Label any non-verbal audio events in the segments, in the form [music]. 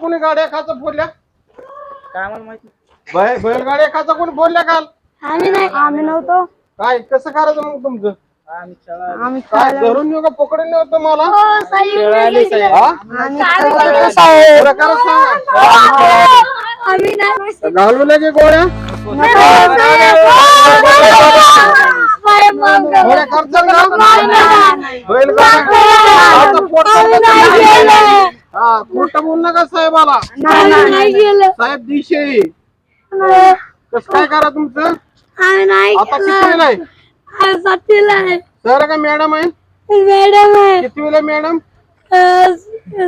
कोणी गाड्या खाचा फोडल्या काय मला माहिती? बैल बैलगाड्या खाचा कोणी फोडल्या काल? आम्ही नाही आम्ही नव्हतो. काय? कसं करायचं मग तुमचं? आम्ही काय धरून येऊ का? पकडून येऊ खेळायला साहेब. हा? आम्ही खेळायला साहेब. प्रकार सांगा. आम्ही नाही घालवल्या की गोळ्या? बैलगाड्या आता पोट. हा खोटं बोल नका साहेबाला? नाही गेलं. साहेब दिशे. कसं काय करा तुमचं? आम्ही नाही आता गेलं सातवीला आहे? सर का मॅडम आहे? मॅडम आहे. कितवीला मॅडम? अं,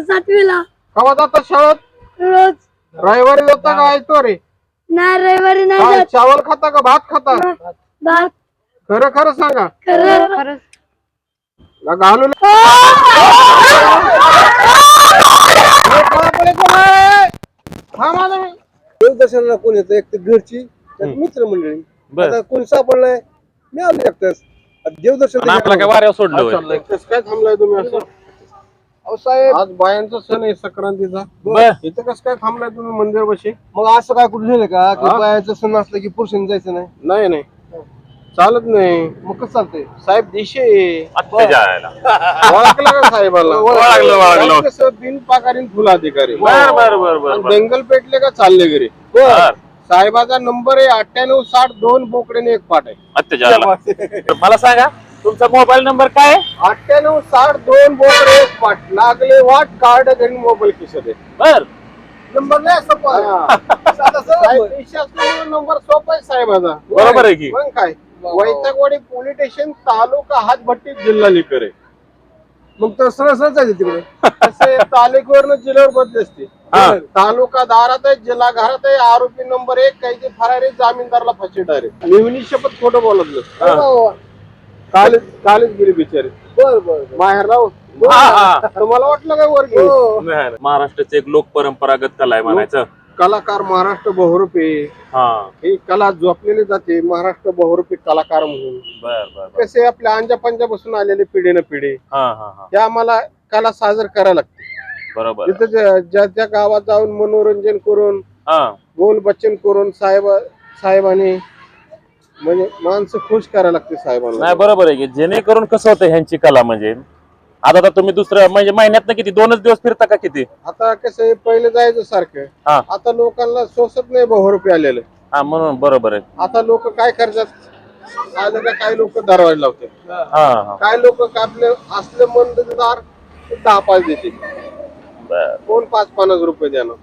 सातवीला. कवा जाता शाळेत? रोज. रविवारी जाता का ऐकतो रे नाही रविवारी नाही काय जात. चावल खाता का भात खाता? भात. खरं खरं सांगा. खरं. का घालून हा. मी देवदर्शनाला कोण येतं? एक तर घरची त्यात मित्रमंडळी. आता कोण सापडलाय मी आलो एकटाच. देवदर्शन आपला काय वाऱ्यावर सोडलं काय थांबलाय तुम्ही असं? अहो साहेब. आज बायांचा सण आहे संक्रांतीचा. बर. इथं कसं काय थांबलाय तुम्ही मंदिर बशी मग असं काय कुठे झालं का? की? बायाचं सण असलं की पुरुषांनी जायचं नाही? नाही नाही. चालत नाही. मग कसं चालतंय? साहेब दिशे अत्याचारायला ओळखलं का साहेबाला? [laughs] ओळखलं, ओळखलं. साहेब कसं बिनपाकारीन फुल अधिकारी. बर बर बर बर बर. दंगल पेटले का चालले घरी? बर. साहेबाचा नंबर आहे अठ्ठ्याण्णव साठ दोन बोकडेने एक पाठ आहे. अत्याचाराला मला सांगा तुमचा मोबाईल नंबर काय आहे? अठ्ठ्याण्णव साठ दोन बोकडे एक पाठ. लागले वाट कार्ड घरी मोबाईल खिशात आहे. बर. नंबर नाही असल्यामुळे नंबर सोपा आहे साहेबाचा. बरोबर आहे की? मग काय? वैतागवाडी पोलीस स्टेशन तालुका हातभट्टी जिल्हा लिकर आहे मग तर सरळ सरळ जायचं तिकडे. [laughs] तसे तालुक्यावरनं जिल्ह्यावर बदली असते. हा. तालुका दारात आहे जिल्हा घरात आहे आरोपी नंबर एक काही ते फरारी जामीनदारला फाशी डायरेक्ट. नेहमी शपथ खोटं बोलत नसतं. कालच कालच गेली बिचारी. बर बर माहेर राहू. हा, हा. तुम्हाला वाटलं काय वर? बर. महाराष्ट्राची एक लोक परंपरागत कला आहे म्हणायचं. कलाकार महाराष्ट्र बहुरूपी. हा. ही कला जोपलेली जाते महाराष्ट्र बहुरूपी कलाकार म्हणून. बर बर बर. कसे आपल्या अंजा पंजापासून आलेले पिढी न पिढी हा हा हा. त्या आम्हाला कला साजर करायला लागते. बरोबर. आहे. तिथं ज्या- ज्या ज्या गावात जाऊन मनोरंजन करून हा. बोल बच्चन करून साहेब साहेबांनी म्हणजे माणसं खुश करायला लागते साहेबांना. नाही बरोबर आहे की जेणेकरून कसं होतं ह्यांची कला म्हणजे? आता तर तुम्ही दुसरं म्हणजे महिन्यात किती? दोनच दिवस फिरता का किती? आता कसं पहिले जायचं सारखं. हा. आता लोकांना सोसत नाही बहु रुपये आलेले. हा म्हणून बरोबर आहे. आता लोक काय करतात? आलं का काही लोक दरवाजा लावते हा हा. काय लोक आपले असले मंददार दहा पाच देते बर. कोण पाच पन्नास रुपये देणार?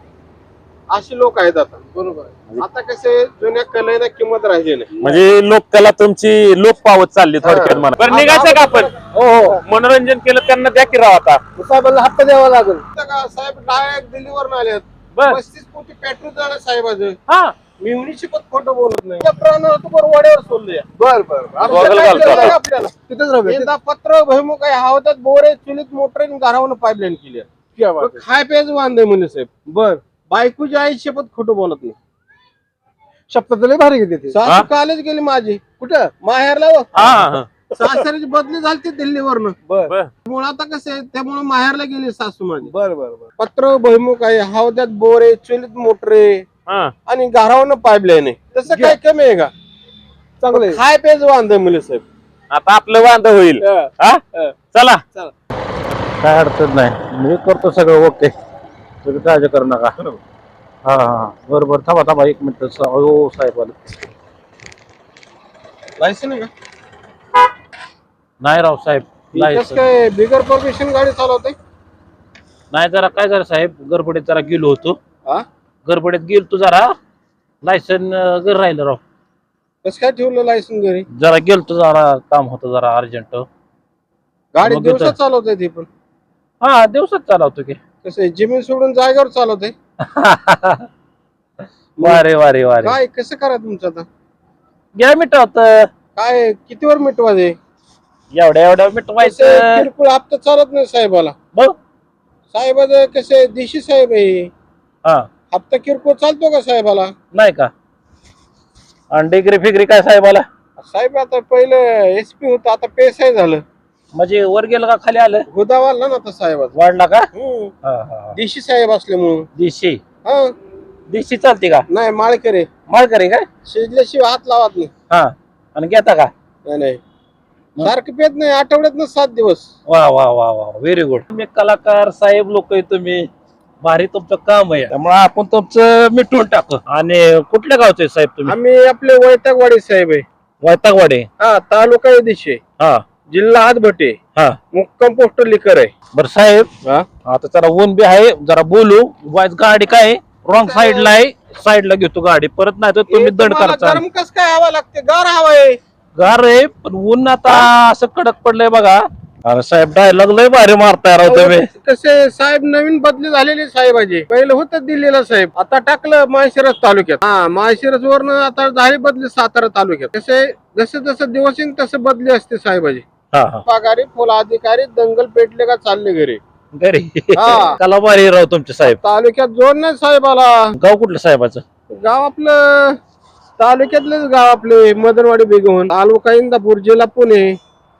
अशी लोक आहेत आता. बरोबर. आता कसे जुन्या कलेला किंमत राहिली नाही. म्हणजे लोककला तुमची लोक पावत चालली थोडक्यात म्हणा. बरं निघायचं का आपण? हो हो. मनोरंजन केलं त्यांना द्या की राव आता. साहेबांना हप्ता द्यावा लागेल. आता का साहेब डायरेक्ट दिल्लीवर आलेत बर. पस्तीस कोटी पेट्रोल झालं साहेबाचं. हा. मी शिपत खोटं बोलत नाही. त्या प्राणाला तू बरोबर वाड्यावर सोडले बर बर असं गॉगल काय घालतो केलं आता. आपल्याला? तिथेच राहू यंदा पत्र भैमुख आहे हवातात बोरे चुलीत मोटर घरावून पाईपलाईन केली आहे. खाय प्यायचं वांदे म्हणजे साहेब. बर. बायकोची आई शपथ खोटं बोलत नाही. शपथ लय भारी घेते ते. सासू कालच गेली माझी. कुठं? माहेरला हो. हा हा. सासऱ्याची बदली झाली ती दिल्लीवरनं. बर. बर. मुळे आता कसं आहे त्यामुळे माहेरला गेली सासू माझी. बर बर बर. पत्र भैमुख आहे हौद्यात बोर आहे चुलीत मोटर. आहे हा. आणि घरावरनं पाईपलाईन आहे. तसं काय कमी आहे का? चांगलं आहे. खाय पेज वांद मुले साहेब. आता आपलं वांद होईल. हा. चला. चला. काय अडचण नाही. मी करतो सगळं ओके. तुम्ही काळजी करू नका. हा हा बरं बरं थांबा थांबा. एक मिनिट. हो साहेब आले लायसन आहे का? नाही राव साहेब लायसन काय बिगर परमिशन गाडी चालवते नाही जरा काय झालं साहेब गडबडीत जरा गेलो होतो. हा? गडबडीत गेलो तू जरा लायसन घर राहिलं राव. कसं काय ठेवलं लायसन घरी? जरा गेलतो जरा काम होतं जरा अर्जंट गाडी मग दिवसात चालवते ती पण. हा दिवसात चालवतो की. कसं आहे जमीन सोडून जागेवर चालवते [laughs] वारे वारे वारे. काय कसं करा तुमचं आता? घ्या मिटवत काय कितीवर मिटवायचे एवढ्या एवढ्या कसं मिटवायचं किरकोळ हप्ता चालत नाही साहेबाला. बघ. साहेबाचं कसं देशी साहेब आहे. हा. हप्ता किरकोळ चालतो का साहेबाला? नाही का? आणि डिग्री फिग्री काय साहेबाला? साहेब आता पहिलं एसपी होतं आता पेसाय झालं. म्हणजे वर गेलं का खाली आलं? हुदा वाढला ना आता साहेबाचा वाढला का? हम्म. हा हा हा. देशी साहेब असल्यामुळं दिशी? हा. दिशी चालते का? नाही माळकरे. माळकरी काय? शिजल्याशिवाय हात लावत नाही. हा. आणि घेता का? नाही, नाही. सारखं पेत नाही आठवड्यात सात दिवस. वा वा वा वा. व्हेरी गुड तुम्ही कलाकार साहेब लोक आहे तुम्ही. भारी तुमचं काम आहे. त्यामुळे आपण तुमचं मिटवून टाकू. आणि कुठल्या गावचे साहेब तुम्ही? आम्ही आपले वैतागवाडी साहेब आहे. वैतागवाडे? हा तालुका येदेशी हा. जिल्हा हातभटे. हा. मुक्काम पोस्ट लिकर आहे. बर साहेब हा. आता जरा ऊन बी आहे जरा बोलू. वाईज गाडी काय रॉंग साईडला आहे. साईडला घेतो गाडी. परत नाही तर तुम्ही दड करता कस काय हवा लागते? गार हवा आहे. गार आहे पण ऊन आता असं कडक पडलंय बघा. अरे साहेब डायलॉग लय भारी मारताय राव तुम्ही. कसे साहेब नवीन बदली झालेले साहेबाचे पहिलं होतं दिल्लीला साहेब. आता टाकलं माळशिरस तालुक्यात. हा माळशिरस वरनं आता झाली बदली सातारा तालुक्यात. कसे जसं जसं दिवस येईल तसं बदली असते साहेबाची हा पगारी फुल अधिकारी दंगल पेटले का चालले घरी? घरी? हा. कला भारी राव तुमचे साहेब. तालुक्यात जोड नाही साहेबाला. गाव कुठलं साहेबाचं? गाव आपलं तालुक्यातलेच गाव आपले मदनवाडी बेगवण तालुका इंदापूर जिल्हा पुणे.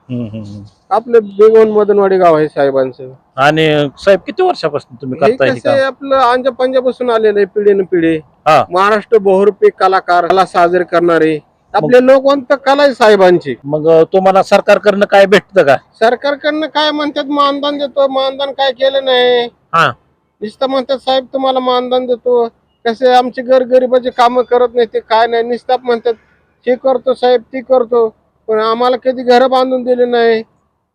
हम्म, हम्म, हम्म. आपलं बेगवण मदनवाडी गाव आहे साहेबांचं. आणि साहेब किती वर्षापासून तुम्ही हे करताय हे कसं आहे, आपलं अंजा पंजापासून आलेलं आहे पिढीन पिढी हा. महाराष्ट्र बहुरूपी कलाकार कला साजरे करणारे. आपले लोकवंत कला आहे साहेबांची. मग तुम्हाला सरकारकडनं काय भेटतं का? सरकारकडनं काय म्हणतात मानधन देतो. मानधन काय केलं नाही. हा. नुसतं म्हणतात साहेब तुम्हाला मानधन देतो. कसे आमचे गरगरिबाचे काम करत नाही ते काय नाही. नुसतं म्हणतात हे करतो साहेब ती करतो. पण आम्हाला कधी घर बांधून दिले नाही.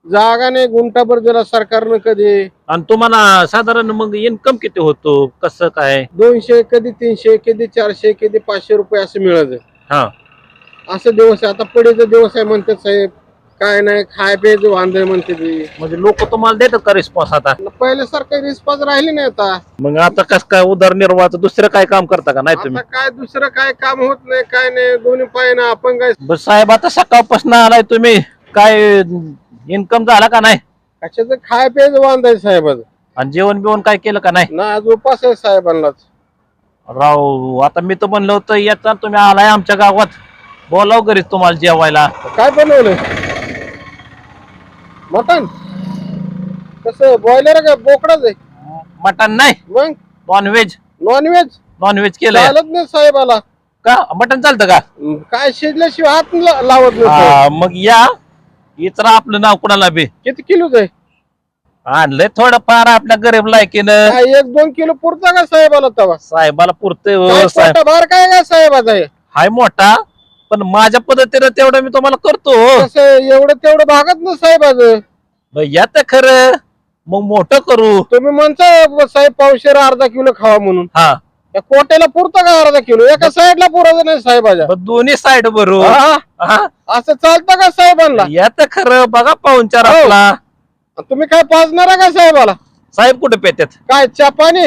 जागा नाही गुंठाभर दिला सरकारनं कधी. आणि तुम्हाला साधारण मग इन्कम किती होतो? कसं काय? दोनशे कधी तीनशे कधी चारशे कधी पाचशे रुपये असं मिळायचं हा. असं दिवस आहे. आता पुढेचा दिवस आहे म्हणतात साहेब. काय नाही खाय प्यायचं वांदे म्हणते ते. म्हणजे लोक तुम्हाला देतात का रिस्पॉन्स आता? पहिल्यासारखं रिस्पॉन्स राहिले नाही आता. मग आता कस काय उदरनिर्वाहाचं दुसरं काय काम करता का? नाही आता तुम्ही काय दुसरं काय काम होत नाही काय नाही. दोन्ही पाय ना आपण काय बरं साहेब आता सकाळपासून आलाय तुम्ही. काय इन्कम झाला का नाही? कशाचं खाय प्यायचं वांदाय साहेबाचं आणि जेवण बिवण काय केलं का नाही? ना आज उपास आहे साहेबांनाच. राव आता मी तर म्हणलं होतं येता तुम्ही आलाय आमच्या गावात. बोलाव घरीच तुम्हाला जेवायला. काय बनवलं? मटन कसं बॉयलर का? बोकडाच आहे. मटन नाही. मग? नॉनव्हेज नॉनव्हेज नॉनव्हेज केलंय. चालत नाही साहेबाला. का? मटन चालतं का? काय शिजल्याशिवाय हात ला- लावत नाही. हा, मग या. इचरा आपलं नाव कुणाला बी? किती किलोच आहे? आणलंय थोडं फार आपल्या गरीब लायकीनं. काय एक दोन किलो पुरता का साहेबाला तवा? साहेबाला पुरतंय काय साहेब. पोटाभार काय काय साहेबाचा आहे हाय मोठा. पण माझ्या पद्धतीनं तेवढं मी तुम्हाला करतो. एवढं तेवढं भागत ना साहेबाचं मग या तर खरं. मग मोठं करू. तुम्ही म्हणता साहेब पावशेर अर्धा किलो खावा म्हणून. हा. या कोट्याला पुरतं का अर्धा किलो? एका साईडला पुरायचं नाही मग दोन्ही साइड भरू. हा? हा? असं चालतं का साहेबांना? या तर खरं. बघा पाहुणचार हो. आपला. तुम्ही काय पाजणार का साहेबाला? साहेब कुठे पेतात काय चहा पाणी?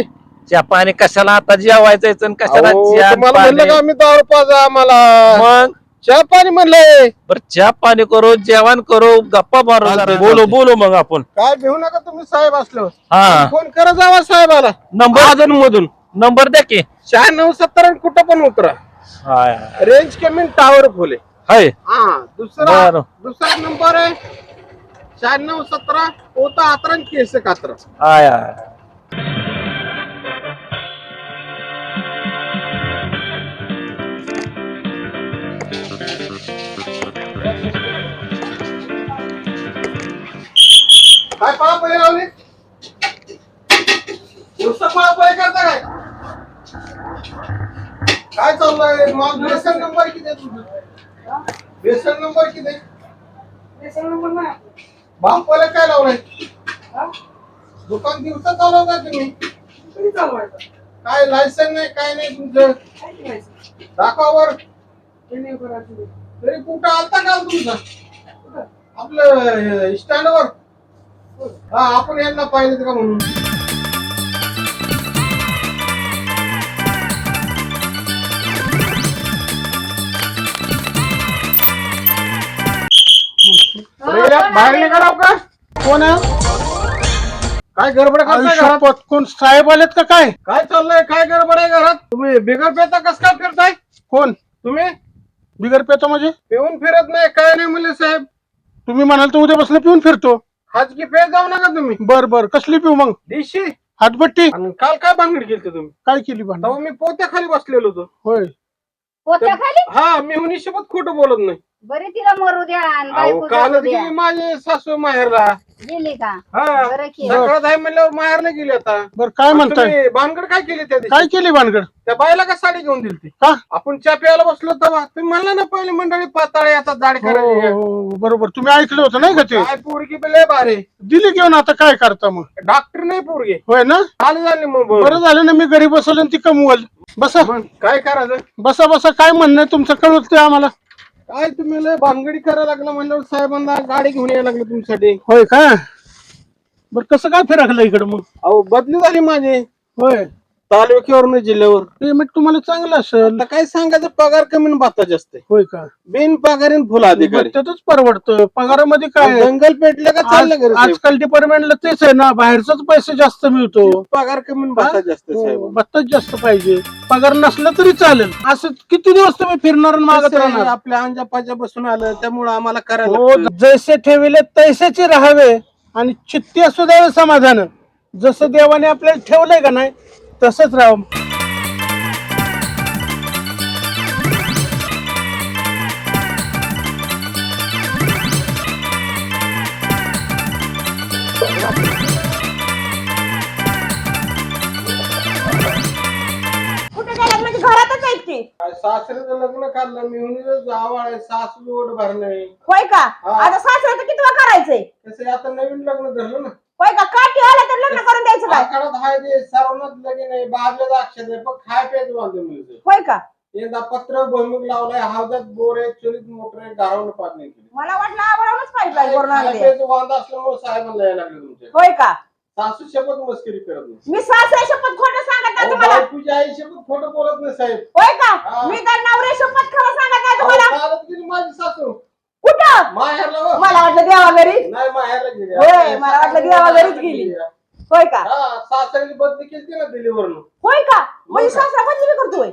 चहा पाणी कशाला आता जेवायचं आणि कशाला चहा तुम्हाला म्हणलं पाणी? का आम्ही दारू पाजा आम्हाला? मग? चहा पाणी म्हणलंय. बर चहा पाणी करू जेवण करू गप्पा मारू चालतंय, जरा. बोलू चालतंय. बोलू मग आपण. काय घेऊ नका तुम्ही साहेब असलो. हा. फोन करा जावा साहेबाला. नंबर? मधून नंबर द्या की. शहा नऊ सत्तर आणि कुठं पण उतरा. हाय. रेंज कमी टावर फुले हाय. हा दुसरा बरं. दुसरा नंबर आहे. शहाण्णव सतरा अकरा आणि केस कात्रा आय काय पळापळी लावली? नुसतं पळापळी करता काय? काय चाललंय मग बेसन नंबर किती आहे तुझं? बेसन नंबर किती आहे? बांपवाला काय लावलंय? दुकान दिवसा चालवता तुम्ही? काय लायसन नाही काय नाही तुमचं? दाखवावर तरी कुठं आलता काल तुमचा? आपलं स्टँडवर हा आपण यांना पाहिजे का म्हणून? बाहेर निघाला का कोण आहे? काय गडबड करताय घरात? कोण साहेब आलेत का काय? काय चाललंय? काय गडबड आहे घरात? तुम्ही बिगर पेता कस काय फिरताय? कोण? तुम्ही? बिगर पेता म्हणजे? पिऊन फिरत नाही काय नाही म्हणले साहेब. तुम्ही म्हणाल तर उद्या बसलं पिऊन फिरतो. खाजगी पेत जाऊ नका तुम्ही. बर बर. कसली पिऊ मग? देशी. हातबट्टी काल काय भांगड केली तुम्ही? काय केली भांडण मी पोत्या खाली बसलेलो होतो. होय. पोत्या खाली हा मी हुनीसोबत खोटं बोलत नाही. बरे तिला मरू द्या आणि अहो बायको कालच द्या गेली माझी सासू माहेरला. गेली का? हा. बरं केलं. आहे म्हणल्यावर माहेरला गेली आता. बर काय म्हणताय? भानगड काय केली त्या काय केली भानगड? त्या बायला का साडी घेऊन दिली ती? का? आपण च्या प्यायला बसलो तेव्हा. तुम्ही म्हणला ना पहिले मंडळी पाताळे आता जाड करायची बरोबर. तुम्ही ऐकलं होतं नाही का ते? काय पोरगी लय भारी. दिली घेऊन आता काय करता मग? डॉक्टर नाही पोरगी. होय ना? झालं झाली मग बरं. झालं ना मी घरी बसवलं आणि ती कमवल. बसा. काय करायचं? बसा बसा. काय म्हणणं आहे तुमचं? कळवत ते आम्हाला. काय तुम्ही लय भानगडी करायला लागला म्हणल्यावर साहेबांना गाडी घेऊन यायला लागली तुमच्यासाठी. होय का? बर कसं काय फिरकलं इकडे मग? अहो बदली झाली माझी. होय. तालुक्यावर जिल्ह्यावर पेमेंट तुम्हाला चांगलं असेल. काय सांगायचं पगार कमी आणि भाता जास्त होय का? बिन पगारीन फुल अधिकारी. त्यातच परवडतं. पगारामध्ये काय? दंगल पेटलं का चाललं आजकाल डिपार्टमेंटला तेच आहे ना बाहेरचाच पैसे जास्त मिळतो. पगार कमी आणि भाता जास्त भत्ताच जास्त पाहिजे. पगार नसला तरी चालेल. असं किती दिवस तुम्ही फिरणार आणि मागत राहणार? आपल्या अंजापाच्या बसून आलं त्यामुळे आम्हाला करायला जैसे ठेविले तैसेचे राहावे. आणि चित्ती असू द्यावे समाधान. जसं देवाने आपल्याला ठेवलंय का नाही तसंच राहावं कुठे गेला? म्हणजे घरातच आहेत की सासऱ्याचं लग्न काढलं मी जावं आहे सासू जोड भरणे होय का? हा. आता सासऱ्याचं किती वेळा करायचंय? तसे आता नवीन लग्न धरलं ना. होय का? काठी आला तर लग्न करून द्यायचं काय? आखाडात हाय ते सर्वांनाच लगीन आहे बाजूला अक्षर आहे पण खाय प्यायचं बांधून मिळतं होय का? यंदा पत्र भुईमुग लावलाय हौदात बोर आहे चुलीत मोटर आहे गारावून केली. मला वाटलं आवडूनच करून खाय आणली प्यायचं वांदा असल्यामुळे साहेबांना यायला लागले तुमच्या होय का? सासू शपथ मस्करी करत नाही. मी सासऱ्या शपथ खोटं सांगत नाही अहो, तुम्हाला. बायकोची आई शपथ खोटं बोलत नाही साहेब. होय का? हा. मी तर नवऱ्या शपथ खरं सांगत नाही अहो, तुम्हाला. गेली माझी सासू. कुठं? माहेरला हो. मला वाटलं देवा घरी. नाही माहेरला गेली. होय, मला वाटलं देवा घरीच गेली. होय का? हा सासऱ्याची बदली केली ना दिल्लीवरून. होय का? म्हणजे सासरा बदली बी करतोय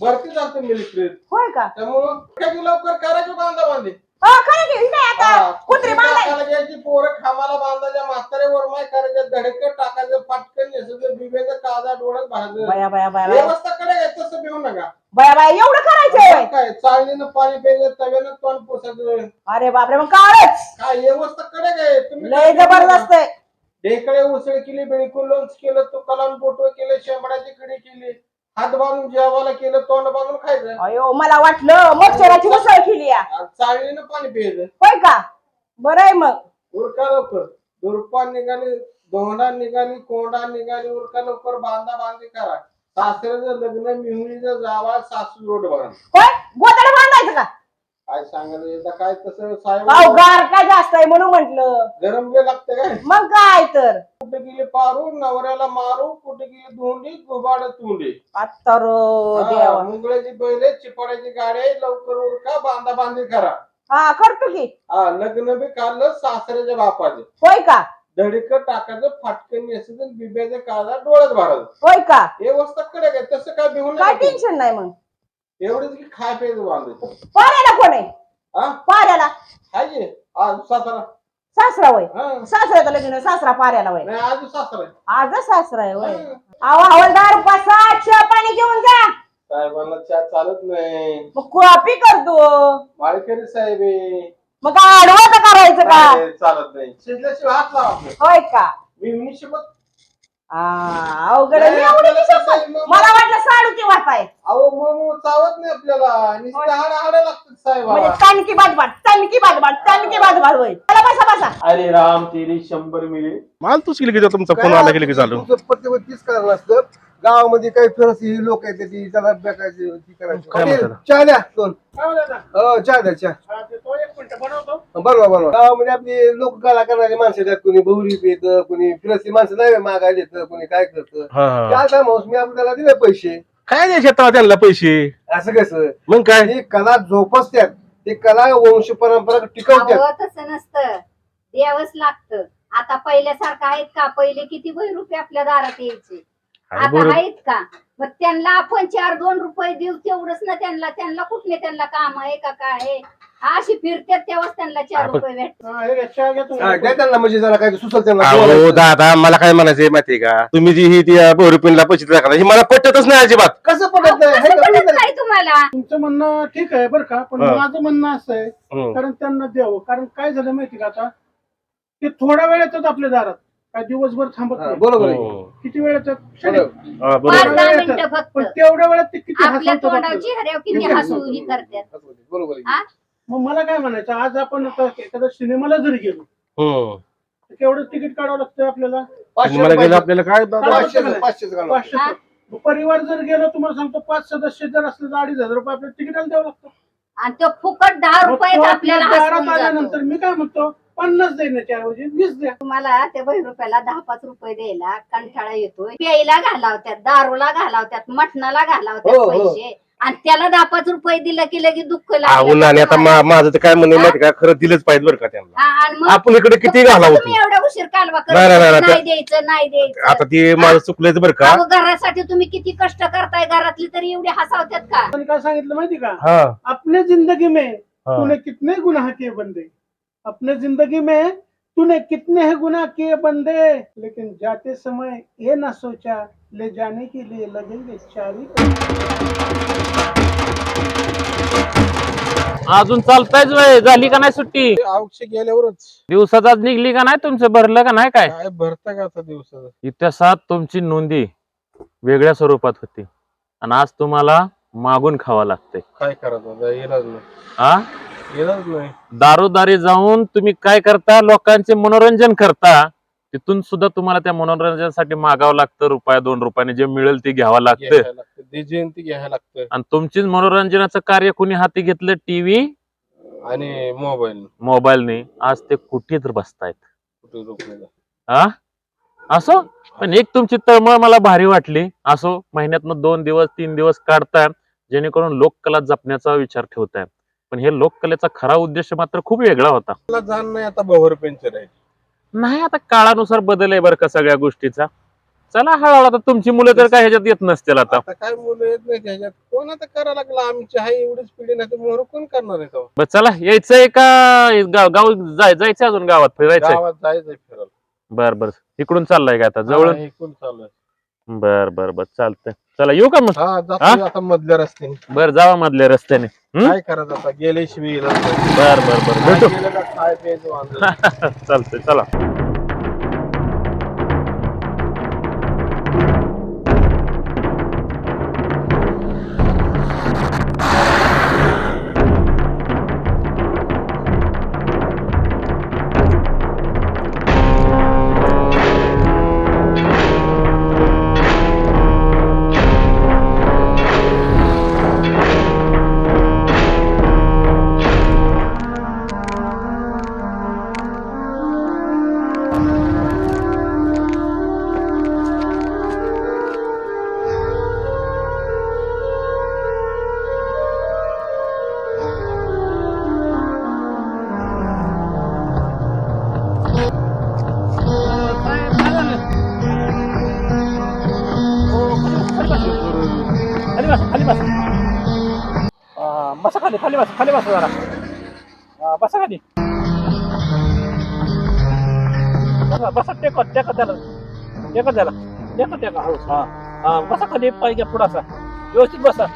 भरती जाते मिलिटरीत होय का? त्यामुळं लवकर करायची बांधा बांधे? हो खरं की काय आता कुत्री बांधाय घ्यायची पोरं खामाला बांधायच्या माय करायच्या धडकं टाकायचं फाटकन नेसायचं बिब्याचं काळजा डोळ्यात भाजायचं. बया बया बया बया. व्यवस्था कडे आहे, तसं घेऊ नका. बया बया एवढं करायचंय? काय चाळणीनं पाणी प्यायचं तव्यानं तोंड पोसायचं. अरे बापरे मग काळच. काय व्यवस्था कडे तुम्ही लय जबरदस्त आहे. ढेकळे उसळ केली बेळकून लोणच केलं तुकालान बोटो केलं शेंबडाची कडी केली. हात बांधून जेवायला केलं तोंड बांधून खायचं. अयो मला वाटलं मच्छराची उसळ केली या. आणि चाळणीनं पाणी प्यायचं. होय का? बरं आहे मग. उरका लवकर. दुर्पा निघाली धोंडा निघाली कोंडा निघाली उरका लवकर बांधा बांधी करा. सासऱ्याचं लग्न मिहुनीचं जावा सासू रोड बघा होय? गोदड बांधायचं का? काय एकदा काय तसं साहेब गार काय जास्त आहे म्हणून म्हंटल. गरम लागतं काय? मग काय तर? कुठे गेली पारू नवऱ्याला मारू कुठे गेली धोंडी गुबाड तुंडी आता देवा. मुंगळ्याची बैले चिपाड्याची गाडी लवकर उरका बांधा बांधी करा. हा करतो की. हा लग्न बी काढलं सासऱ्याच्या बापाचे. होय का? धडिक टाकायचं फाटकन नेसायचं बिब्याचं काळा डोळ्यात भरायचं. होय का? हे वस्ता कडे काय तसं काय भिवून काय. टेन्शन नाही मग? एवढंच की खाय प्यायचं बांधायचं पाऱ्याला कोण आहे? हा? पाऱ्याला हाय की? आज सातारा सासरा वय. हा. सासऱ्याचा लगीन सासरा पाऱ्याला वय. नाही आज सातारा आहे. आज सासरा आहे अहो हवालदार पाच चहा पाणी घेऊन जा. साहेबांना चहा चालत नाही. मग कॉपी करतो. माळकरी साहेब आहे. मग आडवं तर करायचं का? नाही, चालत नाही. शिजल्याशिवाय हात लावा. आपलं. होय का? मी शिकत आ, अवघड आहे. मी एवढी मला वाटलं साडूची वाट आहे अहो मग चावत नाही आपल्याला. नुसते हाड हाड लागतात साहेब म्हणजे तणकी बाजबाट तणकी बाजबाट तणकी बाजबाट होय. चला बसा बसा. अरे राम तेरी शंभर मिली. माल तूच केली की तुमचा फोन आला केली की चालू तीच कारण असतं? गावामध्ये काही फिरस ही लोक आहेत ती त्याला बेकायची ती करायची. काय ते म्हणतात? चहा द्या दोन हो चहा द्या चहा. हा, ते तो एक मिनिट बनवतो. बनवा बनवा. गावामध्ये आपली लोक गाला करणारी माणसं आहेत कोणी बहुरी पेत कोणी फिरस्ती माणसं नाही मागायला येतं कोणी काय करतं. हा हा. त्या टायमावर मी आपल्याला दिले पैसे. काय द्यायचे आता त्यांना पैसे? असं कसं? मग काय? ती कला जोपासत्यात. ती कला वंश परंपरा टिकवत्यात. अहो, तसं नसतं. द्यावंच लागतं. आता पहिल्यासारखं आहेत का? पहिले किती वय रुपये आपल्या दारात यायचे. आता बरोबर. आहेत का मग त्यांना आपण चार दोन रुपये देऊ तेवढंच ना त्यांना त्यांना कुठले त्यांना काम आहे का काय आहे अशी फिरतात तेव्हाच त्यांना चार आपण- रुपये भेट हा, हे घ्या, चहा घ्या तुम्ही. हा, द्या त्यांना म्हणजे जरा काय सुचल त्यांना अहो बोलायचं. दादा मला काय म्हणायचंय माहितीये का तुम्ही जी ही ती पैसे टाकला ही मला पटतच नाही अजिबात कसं पडत नाही हे? पटत नाही तुम्हाला तुमचं म्हणणं ठीक आहे बरं का पण हा. माझं म्हणणं असं आहे हम्म. कारण त्यांना द्यावं कारण काय झालं माहिती का आता ते थोड्या वेळातच आपल्या दारात काय दिवसभर थांबत हा, नाही बरोबर आहे हो. किती वेळात क्षणिक. बरोबर. हा, पाच बरोबर दहा वेळेचं. मिनिटं फक्त पण तेवढ्या वेळात ते किती आपल्या हसवतात आपल्याला. तोंडाची हऱ्याव किती किती हसू हसवतात. ही करतात बरोबर आहे. हा? मग मला काय म्हणायचं आज आपण आता एखाद्या सिनेमाला जरी गेलो हम्म. तर केवढं तिकीट काढावं लागतं आपल्याला पाचशे मला गेलं रुपये- आपल्याला काय दादा पाचशेच- पाचशेच घालावं. पाचशे हा? मग परिवार जर गेलो तुम्हाला सांगतो पाच सदस्य जर असले तर अडीच हजार रुपये आपल्याला तिकीटाला द्यावं लागतं आणि तो फुकट दहा मग रुपयात तो आपल्याला हसवून जातो. आल्यानंतर मी काय म्हणतो पन्नास देण्याच्या ऐवजी वीस द्या. तुम्हाला त्या बही रुपयाला दहा पाच रुपये द्यायला कंटाळा येतोय. प्यायला घालावत्यात दारूला घालावत्यात मटणाला घालावत्यात हो, हो. पैसे. आणि त्याला दहा पाच रुपये दिलं की लगे दुःख लागलं आता मा- माझं तर काय म्हणणं माहिती का? खरं दिलंच पाहिजे बरं का त्यांना. हा, आणि मग आपण इकडे किती घालावं तुम्ही एवढा उशीर कालवा नाही, नाही, द्यायचं नाही द्यायचं. आता ते माझं चुकलंच बरं का? अहो, घरासाठी तुम्ही किती कष्ट करताय घरातली तरी एवढे हसावत्यात का? पण काय सांगितलं माहिती का? हा. अपने जिंदगी में हा. तूने कितने गुनाह किए बंदे? अपने जिंदगी में तूने कितने है गुनाह किए बंदे लेकिन जाते समय ये ना सोचा ले जाने के लिए लगेंगे चारी अजून चालतायच वय झाली का नाही सुट्टी? औक्षे गेल्यावरच. दिवसात आज निघली का नाही तुमचं? भरलं का नाही काय? काय भरता का आता दिवसाचं इतिहासात तुमची नोंदी वेगळ्या स्वरूपात होती. आणि आज तुम्हाला मागून खावा लागते काय करायचं आता येणार नाही. हा नाही. दारोदारी जाऊन तुम्ही काय करता? लोकांचे मनोरंजन करता. तिथून सुद्धा तुम्हाला त्या मनोरंजनासाठी मागावं लागतं. रुपया दोन रुपयाने जे मिळेल ते घ्यावं लागतं. घ्यायला लागतं. ते जयंती घ्यायला लागतं. आणि तुमचीच मनोरंजनाचं कार्य कुणी हाती घेतलं? टीव्ही आणि मोबाईल. मोबाईलने. आज ते कुठेच बसतायत. कुठे हा असो? पण एक तुमची तळमळ मला भारी वाटली. असो महिन्यातनं दोन दिवस तीन दिवस काढताय जेणेकरून लोककला जपण्याचा विचार ठेवताय पण हे लोककलेचा खरा उद्देश मात्र खूप वेगळा होता. मला जाण नाही आता पेंचर आहे. नाही आता काळानुसार बदल आहे बरं का सगळ्या गोष्टीचा. चला हळूहळू आता तुमची मुलं तर काय ह्याच्यात येत नसतील आता. आता काय मुलं येत नाही त्याच्यात कोण आता करायला लागला? आमची आहे एवढीच पिढी नाही तर मोहर कोण करणार आहे तेव्हा? बरं चला यायचंय का? गाव गाव जाय- जायचंय अजून गावात फिरायचंय? गावात जायचंय फिरायला. बर बर. इकडून चाललंय का आता? जवळ हा, इकडून चालू आहे बर बर बर. चालतंय. चला येऊ का मग हा हा? जातो आता मधल्या रस्त्याने बर जावा मधल्या रस्त्याने हम्म? काय करायचं आता गेल्याशिवाय नाही. बर बर बर काय भेटू का वांदे. [laughs] चालतंय चला खाली बस जरा. हा, बसा खाली. बसा बसा टेका टेका त्याला. टेका त्याला. टेका टेका हळू हा हा बसा खाली घ्या पुढासा व्यवस्थित बसा.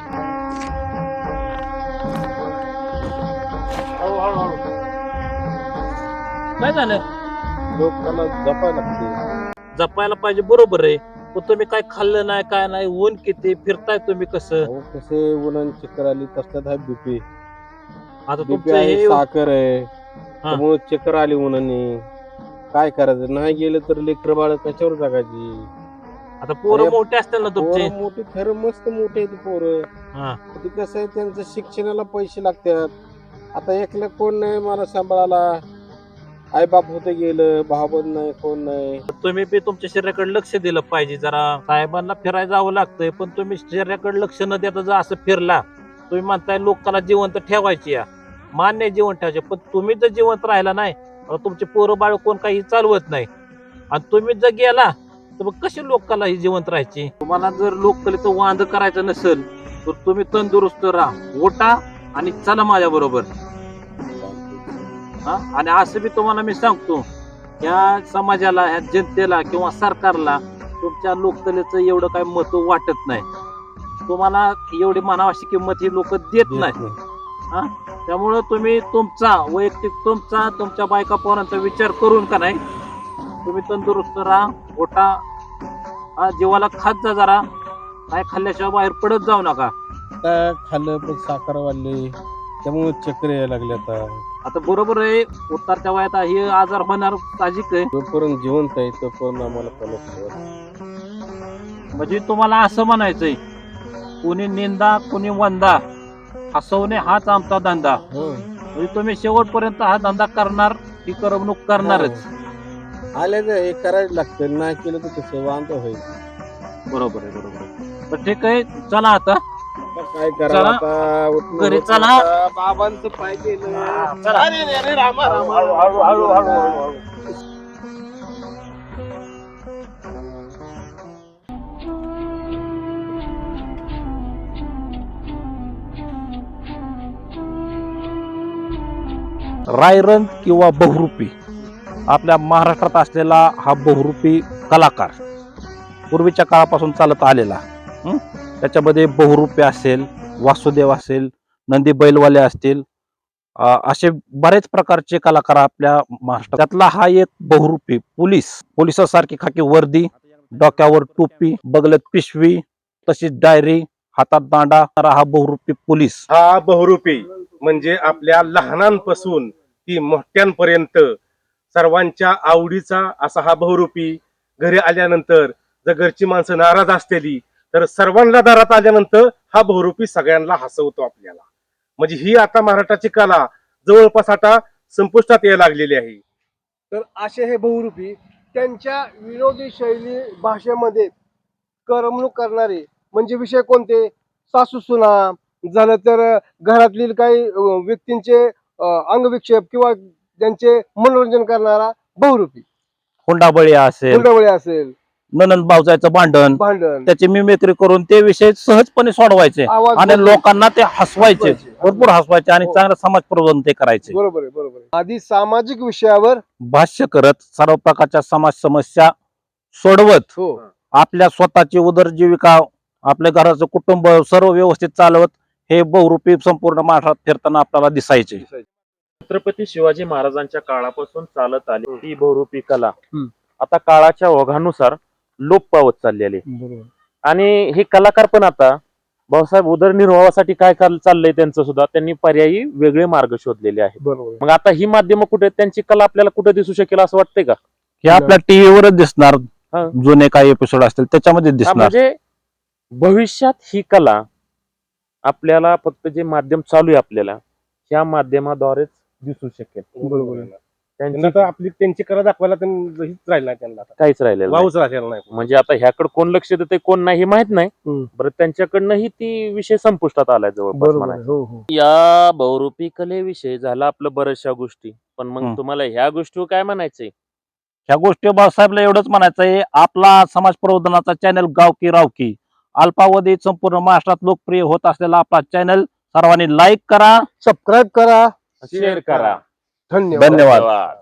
हळू हळू. हळू काय झालं? लोकांना जपायला लागते जपायला पाहिजे बरोबर आहे. पण तुम्ही काय खाल्लं नाही काय नाही ऊन किती फिरताय तुम्ही कसं? अहो, कसे उन्हान चक्कर आली तसल्यात आहे बीपी. आता तुमचं आहे हे साखर आहे. त्यामुळे चक्कर आली उन्हाने काय करायचं? नाही गेलं तर लेकर बाळ कशावर जगायची? आता पोरं अरे, मोठे असतील ना तुमचे. पोरं मोठी खरं मस्त मोठे आहेत पोरं. हा. ते कसं आहे त्यांचं शिक्षणाला पैसे लागतात. आता एकलं कोण नाही मला सांभाळायला. आई बाप होते गेलं भावबंद नाही कोण नाही. तुम्ही बी तुमच्या शरीराकडे लक्ष दिलं पाहिजे. जरा साहेबांना फिरायला जावं लागतंय पण तुम्ही शरीराकडे लक्ष न देता जर असं फिरला तुम्ही म्हणताय लोकांना जिवंत ठेवायची या. मान्य जिवंत ठेवायचे. पण तुम्ही जर जिवंत राहिला नाही तुमचे पोरं बाळ कोण काही चालवत नाही. आणि तुम्ही जर गेला तर मग कशी लोकांना ही जिवंत राहायची? तुम्हाला जर लोककलेचं वांद करायचं नसेल तर तुम्ही तंदुरुस्त राहा. ओटा आणि चला माझ्या बरोबर. हा? आणि असं बी तुम्हाला मी सांगतो या समाजाला ह्या जनतेला किंवा सरकारला तुमच्या लोककलेचं एवढं काही महत्त्व वाटत नाही. तुम्हाला एवढी मानाव अशी किंमत ही लोक देत नाही. त्यामुळं तुम्ही तुमचा वैयक्तिक तुमचा तुमच्या बायका पोरांचा विचार करून का नाही तुम्ही तंदुरुस्त राहा गोटा हा जीवाला खात जा जरा. काय खाल्ल्याशिवाय बाहेर पडत जाऊ नका. आता खाल्लं पण साखर वाढली त्यामुळे चक्कर यायला लागले आता. आता बरोबर आहे उतारच्या वयात हे आजार होणार साहजिक आहे. जोपर्यंत जिवंत आहे तोपर्यंत आम्हाला म्हणजे तुम्हाला असं म्हणायचंय कोणी निंदा कोणी वंदा हसवणे हाच आमचा धंदा. म्हणजे तुम्ही शेवटपर्यंत हा धंदा करणार ही करमणूक करणारच. आले ना हे करायला लागतं नाही केलं तर कसं वांद होईल. बरोबर आहे बरोबर आहे. तर ठीक आहे चला आता. काय करा चला. आता? उठलो घरी होतो चला. बाबांचं रामा रामा. हळू, हळू, हळू, हळू, रायरंग किंवा बहुरूपी. आपल्या महाराष्ट्रात असलेला हा बहुरूपी कलाकार पूर्वीच्या काळापासून चालत आलेला. त्याच्यामध्ये बहुरूपी असेल वासुदेव असेल नंदी बैलवाले असतील असे बरेच प्रकारचे कलाकार आपल्या महाराष्ट्रात. त्यातला हा एक बहुरूपी पोलीस पोलिसासारखी खाकी वर्दी डोक्यावर टोपी बगलत पिशवी तशीच डायरी हातात दांडा हा बहुरूपी पोलीस. हा बहुरूपी म्हणजे आपल्या लहानांपासून ती मोठ्यांपर्यंत सर्वांच्या आवडीचा असा हा बहुरूपी घरी आल्यानंतर जर घरची माणसं नाराज असलेली तर सर्वांना दारात आल्यानंतर हा बहुरूपी सगळ्यांना हसवतो आपल्याला. म्हणजे ही आता महाराष्ट्राची कला जवळपास आता संपुष्टात यायला लागलेली आहे. तर असे हे बहुरूपी त्यांच्या विनोदी शैली भाषेमध्ये करमणूक करणारे म्हणजे विषय कोणते? सासू सुना झालं तर घरातील काही व्यक्तींचे अंगविक्षेप किंवा त्यांचे मनोरंजन करणारा बहुरूपी हुंडाबळी असेल हुंडाबळी असेल ननंद भाऊजाचं भांडण भांडण त्याची मिमिक्री करून ते विषय सहजपणे सोडवायचे आवाज आणि. लोकांना ते हसवायचे हसवायचे. भरपूर हसवायचे आणि हो. चांगलं समाज प्रबोधन ते करायचे बरोबर आहे बरोबर आहे आधी सामाजिक विषयावर भाष्य करत सर्व प्रकारच्या समाज समस्या सोडवत हो आपल्या स्वतःची उदरजीविका आपल्या घराचं कुटुंब सर्व व्यवस्थित चालवत हे बहुरूपी संपूर्ण महाराष्ट्रात फिरताना आपल्याला दिसायचे. छत्रपती शिवाजी महाराजांच्या काळापासून चालत आली ती बहुरूपी कला. हम्म. आता काळाच्या ओघानुसार लोप पावत चाललेली. बरोबर. आणि हे कलाकार पण आता भाऊसाहेब उदरनिर्वाहासाठी काय कर- चाललंय त्यांचं सुद्धा त्यांनी पर्यायी वेगळे मार्ग शोधलेले आहेत. मग आता ही माध्यमं कुठे? त्यांची कला आपल्याला कुठे दिसू शकेल असं वाटतंय का? हे आपल्या टीव्हीवरच दिसणार. हा. जुने काही एपिसोड असतील त्याच्यामध्ये हा, दिसणार. म्हणजे भविष्यात ही कला आपल्याला फक्त जे माध्यम चालू आहे आपल्याला ह्या माध्यमाद्वारेच दिसू शकेल बरोबर आहे. त्यांना त्यांची तर आपली त्यांची कला दाखवायला त्यांनी हेच राहिलं नाही त्यांना आता. काहीच राहिलेलं नाही. वावच राहिलेला नाही म्हणजे आता ह्याकडे कोण लक्ष देते कोण नाही हे माहीत नाही हम्म. बरं त्यांच्याकडनंही ती विषय संपुष्टात आलाय जवळपास बरोबर म्हणायचं. हो हो या बहुरूपी कलेविषयी झालं आपलं बऱ्याचशा गोष्टी पण मग. तुम्हाला ह्या गोष्टी काय म्हणायचंय ह्या गोष्टी बाळासाहेबला एवढंच म्हणायचं आहे आपला समाज प्रबोधनाचा चॅनल गावकी रावकी अल्पावधीत संपूर्ण महाराष्ट्रात लोकप्रिय होत असलेला आपला चॅनल सर्वांनी लाईक करा सबस्क्राईब करा शेअर करा. धन्यवाद. धन्यवाद.